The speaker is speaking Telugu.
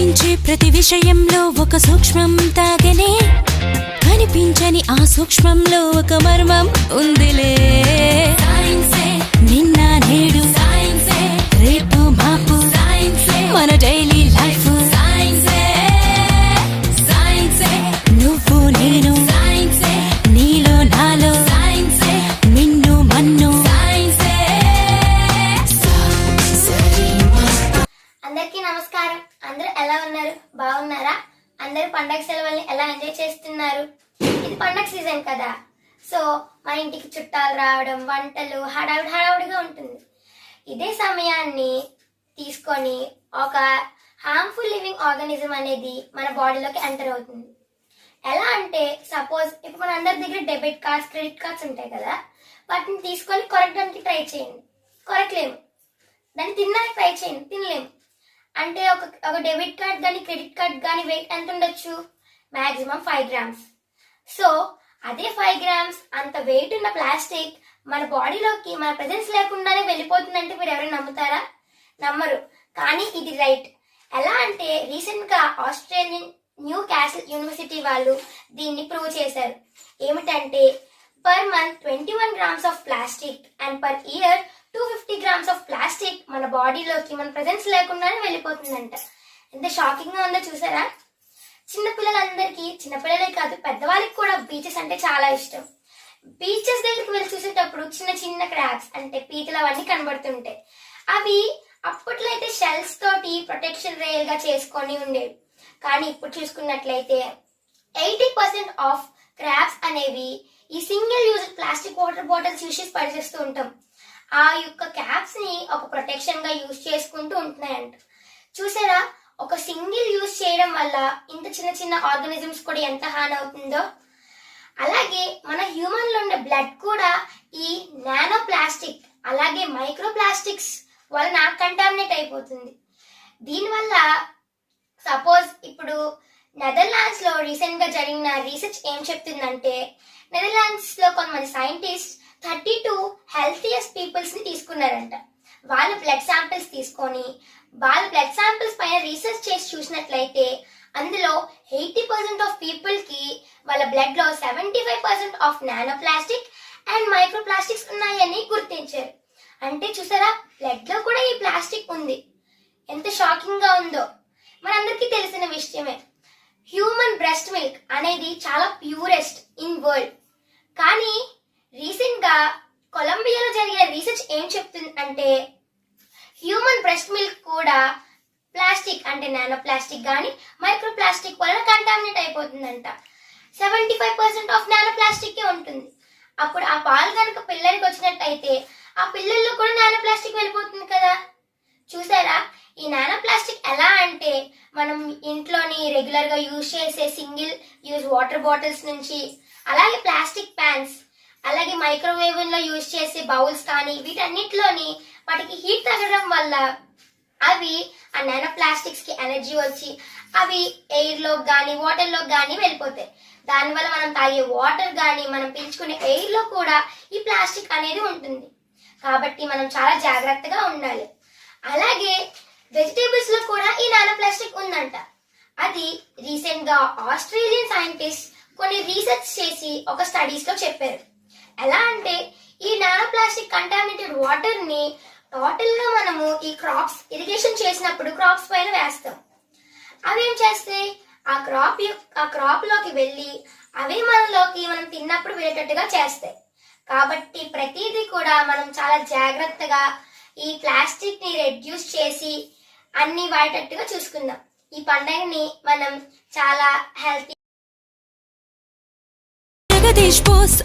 కనిపించే ప్రతి విషయంలో ఒక సూక్ష్మం తాగనే కనిపించని ఆ సూక్ష్మంలో ఒక మర్మం ఉందిలే. నిన్న నేడు రేపు మాపు మన డైలీ లైఫ్ నువ్వు నేను నీలో నాలో మిన్ను. మన్ను అందరికీ నమస్కారం. అందరూ ఎలా ఉన్నారు? బాగున్నారా? అందరూ పండగ సెలవుల్ని ఎలా ఎంజాయ్ చేస్తున్నారు? ఇది పండగ సీజన్ కదా. సో మా ఇంటికి చుట్టాలు రావడం వంటలు హడావుడి హడావుడిగా ఉంటుంది. ఇదే సమయాన్ని తీసుకొని ఒక హార్మ్ఫుల్ లివింగ్ ఆర్గానిజం అనేది మన బాడీలోకి ఎంటర్ అవుతుంది. ఎలా అంటే సపోజ్ ఇప్పుడు మన అందరి దగ్గర డెబిట్ కార్డ్స్ క్రెడిట్ కార్డ్స్ ఉంటాయి కదా. వాటిని తీసుకొని కొరకడానికి ట్రై చేయండి. కొరకలేము దాన్ని తినడానికి ట్రై చేయండి. తినలేము. అంటే ఒక ఒక డెబిట్ కార్డ్ కానీ క్రెడిట్ కార్డ్ కానీ వెయిట్ ఎంత ఉండొచ్చు మ్యాక్సిమం ఫైవ్ గ్రామ్స్. సో అదే ఫైవ్ గ్రామ్స్ అంత వెయిట్ ఉన్న ప్లాస్టిక్ మన బాడీలోకి మన ప్రజెన్స్ లేకుండానే వెళ్ళిపోతుందంటే మీరు ఎవరైనా నమ్ముతారా? నమ్మరు. కానీ ఇది రైట్. ఎలా అంటే రీసెంట్గా ఆస్ట్రేలియన్ న్యూ క్యాసిల్ యూనివర్సిటీ వాళ్ళు దీన్ని ప్రూవ్ చేశారు. ఏమిటంటే per month twenty one grams of plastic and per year two fifty grams of plastic మన బాడీలోకి మన ప్రజెన్స్ లేకుండానే వెళ్ళిపోతుందంట. ఎంత షాకింగ్గా ఉందో చూసారా? చిన్నపిల్లలందరికీ చిన్నపిల్లలే కాదు పెద్దవాళ్ళకి కూడా బీచెస్ అంటే చాలా ఇష్టం. బీచెస్ దగ్గరికి వెళ్ళి చూసేటప్పుడు చిన్న చిన్న క్రాబ్స్ అంటే పీతలు అవన్నీ కనబడుతుంటాయి. అవి అప్పట్లో అయితే షెల్స్ తోటి ప్రొటెక్షన్ రేయల్గా చేసుకొని ఉండేవి. కానీ ఇప్పుడు చూసుకున్నట్లయితే ఎయిటీ పర్సెంట్ ఆఫ్ క్రాబ్స్ అనేవి ఈ single use plastic water bottles use పరిచేస్తూ ఉంటాం. ఆ యొక్క క్యాప్స్ని ఒక ప్రొటెక్షన్గా యూజ్ చేసుకుంటూ ఉంటున్నాయంట. చూసారా? ఒక సింగిల్ యూజ్ చేయడం వల్ల ఇంత చిన్న చిన్న ఆర్గానిజమ్స్ కూడా ఎంత హాని అవుతుందో? అలాగే మన హ్యూమన్లో ఉండే బ్లడ్ కూడా ఈ నానో ప్లాస్టిక్ అలాగే మైక్రో ప్లాస్టిక్స్ వలన కంటామినేట్ అయిపోతుంది. దీనివల్ల సపోజ్ ఇప్పుడు నెదర్లాండ్స్లో రీసెంట్గా జరిగిన రీసెర్చ్ ఏం చెప్తుందంటే నెదర్లాండ్స్లో కొంతమంది సైంటిస్ట్ థర్టీ టూ హెల్తీయెస్ట్ పీపుల్స్ని తీసుకున్నారంట. వాళ్ళ బ్లడ్ శాంపిల్స్ తీసుకొని వాళ్ళ బ్లడ్ శాంపిల్స్ పైన రీసెర్చ్ చేసి చూసినట్లయితే అందులో ఎయిటీ పర్సెంట్ ఆఫ్ పీపుల్కి వాళ్ళ బ్లడ్లో seventy five percent of nano plastic and micro plastics ఉన్నాయని గుర్తించారు. అంటే చూసారా బ్లడ్లో కూడా ఈ ప్లాస్టిక్ ఉంది. ఎంత షాకింగ్గా ఉందో. మనందరికీ తెలిసిన విషయమే. హ్యూమన్ బ్రెస్ట్ మిల్క్ అనేది చాలా ప్యూరెస్ట్ ఇన్ వరల్డ్ కానీ రీసెంట్గా కొలంబియాలో జరిగిన రీసెర్చ్ ఏం చెప్తుంది అంటే హ్యూమన్ బ్రెస్ట్ మిల్క్ కూడా ప్లాస్టిక్ అంటే నానో ప్లాస్టిక్ కానీ మైక్రో ప్లాస్టిక్ వలన contaminate అయిపోతుందంట. Seventy five percent of nano plastic ఉంటుంది. అప్పుడు ఆ పాలు కనుక పిల్లలకి వచ్చినట్టయితే ఆ పిల్లల్లో కూడా నానో ప్లాస్టిక్ వెళ్ళిపోతుంది కదా. చూసారా? ఈ నానో ప్లాస్టిక్ ఎలా అంటే మనం ఇంట్లోని రెగ్యులర్గా యూజ్ చేసే సింగిల్ యూజ్ వాటర్ బాటిల్స్ నుంచి అలాగే ప్లాస్టిక్ ప్యాన్స్ అలాగే మైక్రోవేవ్లో యూజ్ చేసే బౌల్స్ కానీ వీటన్నిటిలోని వాటికి హీట్ తగ్గడం వల్ల అవి ఆ నానో ప్లాస్టిక్స్కి ఎనర్జీ వచ్చి అవి ఎయిర్లో గానీ వాటర్లో గానీ వెళ్ళిపోతాయి దానివల్ల మనం తాగే వాటర్ గానీ మనం పీల్చుకునే ఎయిర్లో కూడా ఈ ప్లాస్టిక్ అనేది ఉంటుంది. కాబట్టి మనం చాలా జాగ్రత్తగా ఉండాలి. అలాగే వెజిటేబుల్స్లో కూడా ఈ నానో ప్లాస్టిక్ ఉందంట. అది రీసెంట్గా ఆస్ట్రేలియన్ సైంటిస్ట్ కొన్ని రీసెర్చ్ చేసి ఒక స్టడీస్లో చెప్పారు. ఎలా అంటే ఈ నానో ప్లాస్టిక్ కంటామినేటెడ్ వాటర్ని టోటల్గా మనము ఈ క్రాప్స్ ఇరిగేషన్ చేసినప్పుడు క్రాప్స్ పైన వేస్తాం. అవేం చేస్తే చేస్తాయి ఆ క్రాప్ ఆ క్రాప్లోకి వెళ్ళి అవే మనలోకి మనం తిన్నప్పుడు వెళ్ళేటట్టుగా చేస్తాయి. కాబట్టి ప్రతిదీ కూడా మనం చాలా జాగ్రత్తగా ఈ ప్లాస్టిక్ని రెడ్యూస్ చేసి అన్ని వాడేటట్టుగా చూసుకుందాం. ఈ పండుగని మనం చాలా హెల్తీ జగదీష్ బోస్